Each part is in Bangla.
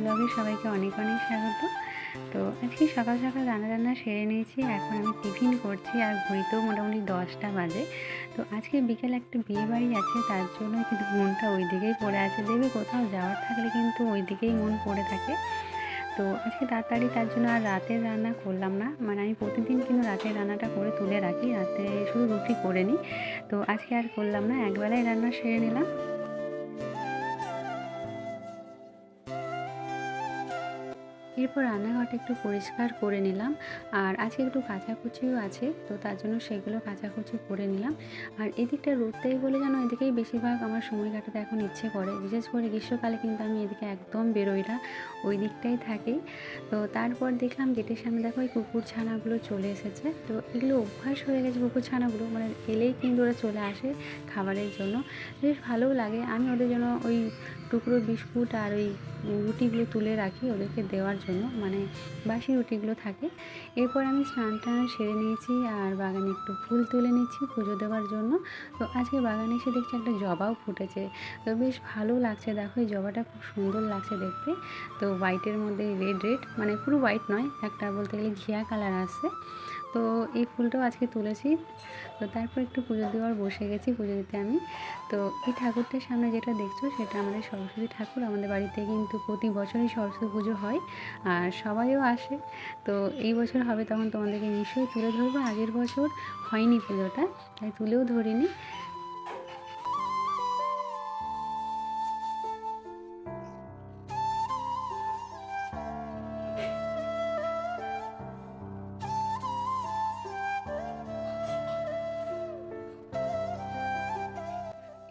ব্লগে সবাইকে অনেক অনেক স্বাগত। তো আজকে সকাল সকাল রান্না রান্না সেরে নিয়েছি। এখন আমি টিফিন করছি আর ঘড়িতেও মোটামুটি দশটা বাজে। তো আজকে বিকেলে একটা বিয়ে বাড়ি আছে, তার জন্য কিন্তু মনটা ওই দিকেই পড়ে আছে। দেবে কোথাও যাওয়ার থাকলে কিন্তু ওই দিকেই মন পড়ে থাকে। তো আজকে তাড়াতাড়ি তার জন্য আর রাতের রান্না করলাম না। মানে আমি প্রতিদিন কিন্তু রাতের রান্নাটা করে তুলে রাখি। রাতে শুধু রুটি করে নিই। তো আজকে আর করলাম না। একবেলায় রান্না সেরে নিলাম। এরপর রান্নাঘরটা একটু পরিষ্কার করে নিলাম। আর আজকে একটু কাচাকুচিও আছে, তো তার জন্য সেগুলো কাচাকুচি করে নিলাম। আর এদিকটা রোদটাই বলে যেন এদিকেই বেশিরভাগ আমার সময় কাটাতে এখন ইচ্ছে করে। বিশেষ করে গ্রীষ্মকালে কিন্তু আমি এদিকে একদম বেরোই না, ওই দিকটাই থাকি। তো তারপর দেখলাম গেটের সামনে দেখো ওই কুকুর ছানাগুলো চলে এসেছে। তো এগুলো অভ্যাস হয়ে গেছে কুকুর ছানাগুলো মানে এলেই কিন্তু ওরা চলে আসে খাবারের জন্য। বেশ ভালোও লাগে, আমি ওদের জন্য ওই টুকরো বিস্কুট আর ওই রুটিগুলো তুলে রাখি ওদেরকে দেওয়ার জন্য। মানে বাসি রুটিগুলো থাকে। এরপর আমি স্নান টান সেরে নিয়েছি আর বাগানে একটু ফুল তুলে নিচ্ছি পুজো দেওয়ার জন্য। তো আজকে বাগানে এসে দেখছি একটা জবাও ফুটেছে। তো বেশ ভালো লাগছে। দেখো এই জবাটা খুব সুন্দর লাগছে দেখতে। তো হোয়াইটের মধ্যে রেড রেড মানে পুরো হোয়াইট নয়, একটা বলতে গেলে ঘিয়া কালার আসছে। তো এই ফুলটাও আজকে তুলেছি। তো তারপর একটু পুজো দেওয়ার বসে গেছি, পুজো দিতে আমি। তো এই ঠাকুরটার সামনে যেটা দেখছ সেটা আমাদের সরস্বতী ঠাকুর। আমাদের বাড়িতে কিন্তু প্রতি বছরই সরস্বতী পুজো হয় আর সবাইও আসে। তো এই বছর হবে তখন তোমাদেরকে নিশ্চয়ই তুলে ধরবো। আগের বছর হয়নি পুজোটা, তাই তুলেও ধরিনি।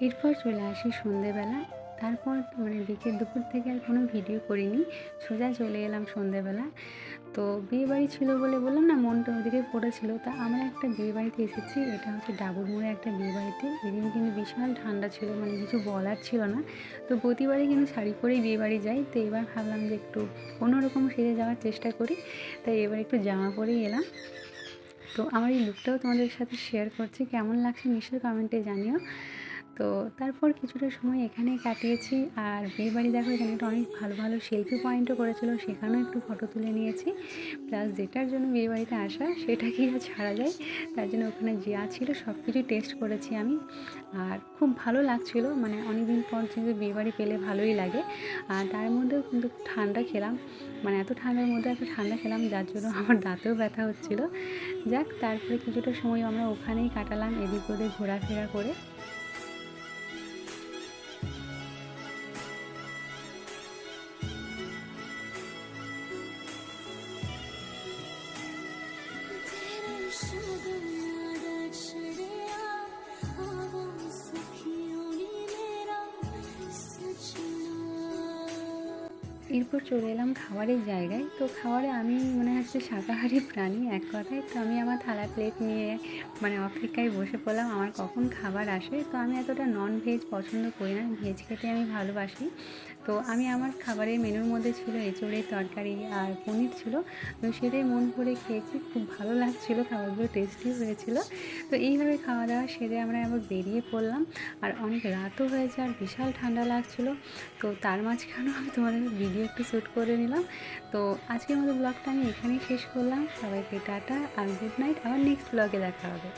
এরপর চলে আসি সন্ধেবেলা। তারপর মানে বিকেল দুপুর থেকে আর কোনো ভিডিও করিনি। সোজা চলে এলাম সন্ধেবেলা। তো বিয়ে বাড়ি ছিল বলে বললাম না, মনটা ওদিকে পড়েছিল। তা আমরা একটা বিয়ে বাড়িতে এসেছি, এটা হচ্ছে ডাবুর মোড়ে একটা বিয়ে বাড়িতে এদিন কিন্তু বিশাল ঠান্ডা ছিল মানে কিছু বলার ছিল না। তো প্রতিবারই কিন্তু শাড়ি পরেই বিয়ে বাড়ি যাই। তো এবার ভাবলাম যে একটু অন্যরকম সেরে যাওয়ার চেষ্টা করি। তাই এবার একটু জামা পরেই এলাম। তো আমার এই লুকটাও তোমাদের সাথে শেয়ার করছি। কেমন লাগছে নিশ্চয়ই কমেন্টে জানিও। তো তারপর কিছুটা সময় এখানেই কাটিয়েছি। আর বিয়ে বাড়ি দেখো, এখানে একটা অনেক ভালো ভালো শিল্পী পয়েন্টও করেছিল, সেখানেও একটু ফটো তুলে নিয়েছি। প্লাস যেটার জন্য বিয়ে বাড়িতে আসা, সেটাকেই আর ছাড়া যায়। তার জন্য ওখানে যা ছিল সব কিছুই টেস্ট করেছি আমি। আর খুব ভালো লাগছিল মানে অনেক দিন পর কিন্তু বিয়ে বাড়ি পেলে ভালোই লাগে। আর তার মধ্যেও কিন্তু ঠান্ডা খেলাম। মানে এত ঠান্ডার মধ্যে এত ঠান্ডা খেলাম, যার জন্য আমার দাঁতেও ব্যথা হচ্ছিল। যাক, তারপরে কিছুটা সময় আমরা ওখানেই কাটালাম, এদিক ওদিক ঘোরাফেরা করে। এরপর চলে এলাম খাবারের জায়গায়। তো খাবারে আমি মনে হচ্ছে শাকাহারি প্রাণী এক কথায়। তো আমি আমার থালা প্লেট নিয়ে মানে অপেক্ষায় বসে পড়লাম, আমার কখন খাবার আসে। তো আমি এতটা নন ভেজ পছন্দ করি না ভেজ খেতে আমি ভালোবাসি। তো আমি আমার খাবারের মেনুর মধ্যে ছিল এঁচড়ের তরকারি আর পনির ছিল। তো সেটাই মন করে খেয়েছি, খুব ভালো লাগছিল, খাবারগুলো টেস্টি হয়েছিল। তো এইভাবে খাওয়া দাওয়া সেরে আমরা আবার বেরিয়ে পড়লাম। আর অনেক রাতও হয়েছে, আর বিশাল ঠান্ডা লাগছিল। তো তার মাঝখানেও আমি তোমাদের ভিডিও একটু শ্যুট করে নিলাম। তো আজকের মতো ব্লগটা আমি এখানেই শেষ করলাম। সবাইকে টাটা আর গুড নাইট। আবার নেক্সট ব্লগে দেখা হবে।